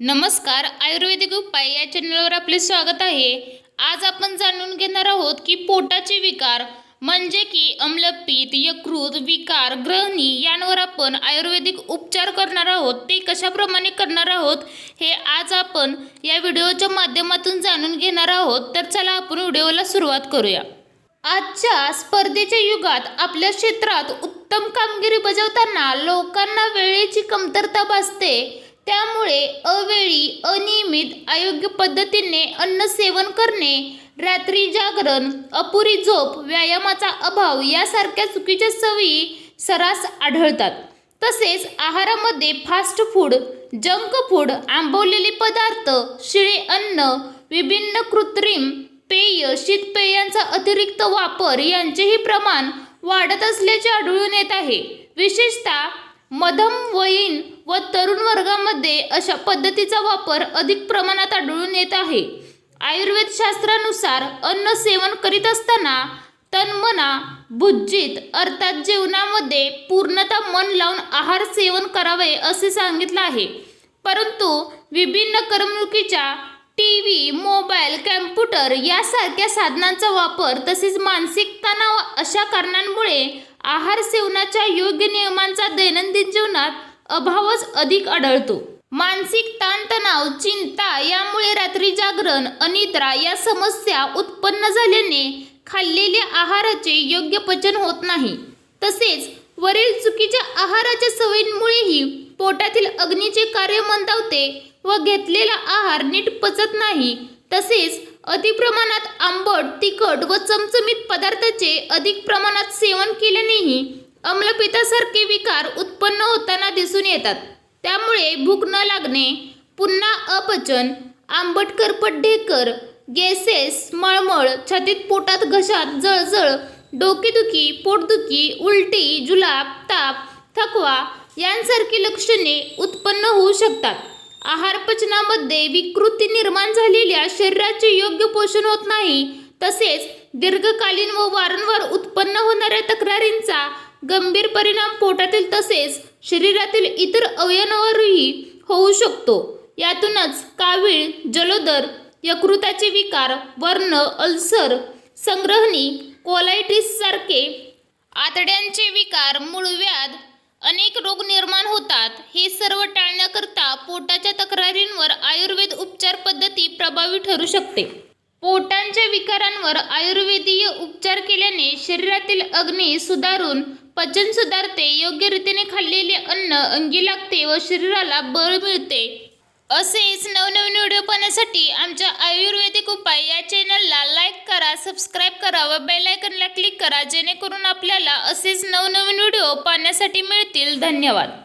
नमस्कार आयुर्वेदिक उपाय या चॅनलवर आपले स्वागत आहे. आज आपण जाणून घेणार आहोत की पोटाचे विकार म्हणजे की अम्लपित यकृत विकार ग्रहणी यांवर आपण आयुर्वेदिक उपचार करणार आहोत. ते कशाप्रमाणे करणार आहोत हे आज आपण या व्हिडिओच्या माध्यमातून जाणून घेणार आहोत. तर चला आपण व्हिडिओला सुरुवात करूया. आजच्या स्पर्धेच्या युगात आपल्या क्षेत्रात उत्तम कामगिरी बजावताना लोकांना वेळेची कमतरता भासते. त्यामुळे अवेळी अनियमित अयोग्य पद्धतीने अन्न सेवन करणे रात्री जागरण अपुरी झोप व्यायामाचा अभाव यासारख्या चुकीच्या सवयी सर्रास आढळतात. तसेच आहारामध्ये फास्ट फूड जंक फूड आंबवलेले पदार्थ शिळे अन्न विभिन्न कृत्रिम पेय शीतपेयांचा अतिरिक्त वापर यांचेही प्रमाण वाढत असल्याचे आढळून येत आहे. विशेषतः मध्यमवयीन व तरुण वर्गामध्ये अशा पद्धतीचा वापर अधिक प्रमाणात आढळून येत आहे. आयुर्वेद शास्त्रानुसार अन्न सेवन करीत असताना तन्मना भुज्जित अर्थात जेवणामध्ये पूर्णतः मन लावून आहार सेवन करावे असे सांगितलं आहे. परंतु विभिन्न करमणुकीच्या टी व्ही मोबाईल कॅम्प्युटर यासारख्या साधनांचा वापर तसेच मानसिक तणाव अशा कारणांमुळे आहार सेवनाच्या योग्य नियमांचा दैनंदिन जीवनात अभावच अधिक आढळतो. मानसिक ताणतणाव चिंता यामुळे रात्री जागरण अनिद्रा या समस्या उत्पन्न झाल्याने खाल्लेल्या आहाराचे योग्य पचन होत नाही. तसेच वरील चुकीच्या आहाराच्या सवयींमुळेही पोटातील अग्नीचे कार्य मंदावते व घेतलेला आहार नीट पचत नाही. तसेच अतिप्रमाणात आंबट तिखट व चमचमीत पदार्थाचे अधिक प्रमाणात सेवन केल्यानेही अम्लपितासारखे विकार उत्पन्न होताना दिसून येतात. त्यामुळे भूक न लागणे पुन्हा अपचन आंबट करपट ढेकर गॅसेस मळमळ छातीत पोटात घशात जळजळ डोकेदुखी पोटदुखी उलटी जुलाब ताप थकवा यांसारखी लक्षणे उत्पन्न होऊ शकतात. आहार पचनामध्ये विकृती निर्माण झालेल्या शरीराचे योग्य पोषण होत नाही. तसेच दीर्घकालीन व वारंवार उत्पन्न होणाऱ्या तक्रारींचा गंभीर परिणाम पोटातील तसेच शरीरातील इतर अवयवांवरही होऊ शकतो. यातूनच कावीळ जलोदर यकृताचे विकार वर्ण अल्सर संग्रहणी कोलायटिस सारखे आतड्यांचे विकार मूळव्याध अनेक रोग निर्माण होतात. हे सर्व टाळण्याकरता पोटाच्या तक्रारींवर आयुर्वेद उपचार पद्धती प्रभावी ठरू शकते. पोटांच्या विकारांवर आयुर्वेदीय उपचार केल्याने शरीरातील अग्नी सुधारून पचन सुधारते योग्य रीतीने खाल्लेले अन्न अंगी लागते व शरीराला बळ मिळते. असेच नवनवीन व्हिडिओ पाहण्यासाठी आमच्या आयुर्वेदिक उपाय या चॅनलला लाईक करा सबस्क्राईब करा व बेलायकनला क्लिक करा जेणेकरून आपल्याला असेच नवनवीन व्हिडिओ पाहण्यासाठी मिळतील. धन्यवाद.